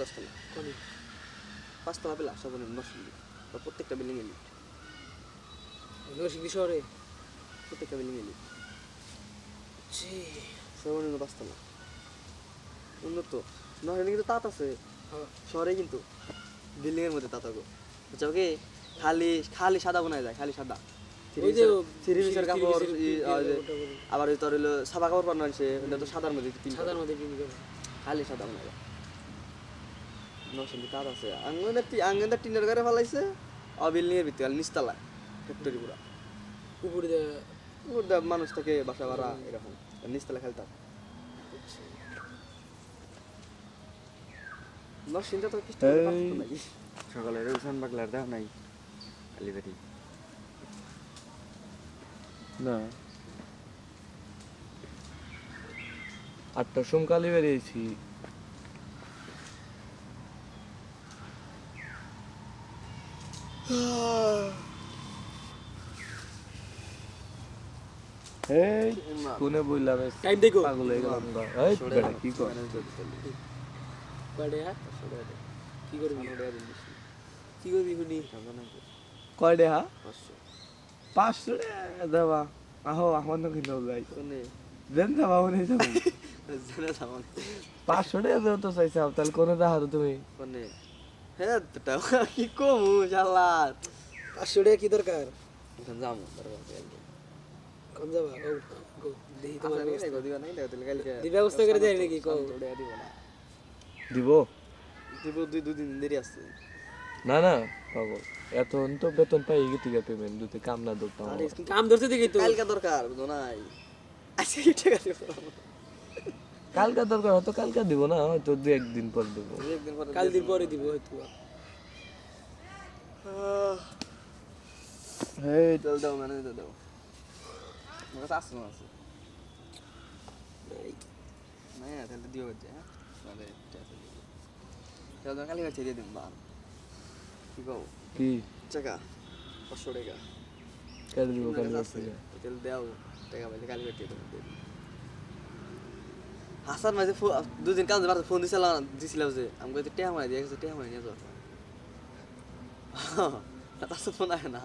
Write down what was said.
দশতলা কোনি পাঁচতলা পেলা নষ্ট বা প্রত্যেকটা নরসিংদী শহরে? প্রত্যেকটা সর্বনিম্ন পাঁচতলা উন্নত। নহেলে কিন্তু তাঁত আছে। হ্যাঁ। শহরে কিন্তু বিল্ডিং এর মধ্যে তাঁত গো বুঝছ কি খালি খালি সাদা বোনা যায় খালি সাদা। আবার তোর হইল সাদা কাপড় বানানো ওটা তো সাদার মধ্যে তিন সাদার মধ্যে খালি সাদা বোনা নরসিংদী আছে। আঙ্গনের আঙ্গনের টিনের ঘরে ফেলাইছে আর বিল্ডিং এর ভিতরে নিচতলা ফ্যাক্টরি পুরা। দিয়ে ওটা মানুষ থেকে বাসা ভাড়া এরকম। নিচতলা খেলতাম। নরসিংদী তো কিছু সকালে রোশন বাগলার দাও নাই। আলিবাড়ি না। আটটার সময় কালি এই কোনে বললাম এই টাইম দেখো। পাগল হয়ে গেলাম গা। এই বেটা কি কর? কয়টা কি করবি? কি করবি শুনি কয় দেহা পাঁচশো। টাকা দেবা। আহো আমার নাকি নৌ যাই দেন দেবা মনে যাব? পাঁচশো টাকা দেও তো চাইছাও তাহলে কোনে দেখা তো তুমি? হ্যাঁ কি কমু জালার পাঁচশো টাকা কি দরকার? এখন দরকার কম যাবা? গো তোমার আচ্ছা, ব্যবস্থা। দিবা নাই দেখো, তাহলে কালকে দি ব্যবস্থা করে দেয় নাকি কও সামনে দিব না। দিব? দিব দুই দুই দিন দেরি আছে। না না পাগল তো বেতন পাই গেছি গা পেমেন্ট দুতে কাম না ধরতাম কাম ধরতে দেখি তো। কালকে দরকার বুঝো নাই। আজকে কালকে দরকার হয়তো কালকে দিব না হয়তো দু একদিন পর দেবো। একদিন পরে কাল দিন পরে দিব হয়তো এই তেল দাও মানে তেল দাও। আমার কাছে আসছে না আছে। না তাহলে দিও হচ্ছে হ্যাঁ? কালি হচ্ছে দিয়ে দিন বা কি কও? কি? টাকা পাঁচশো টাকা। কেটে দিব কালি তেল দাও টাকা পাইলে কালি দিন। হাসান মাঝে দুদিন কাজ বাড়তে ফোন দিছিলাম দিছিলাম যে আমি কইতে টেহা মারি দিয়ে টেহা মারি নিয়ে যাও। তার ফোন আসে না।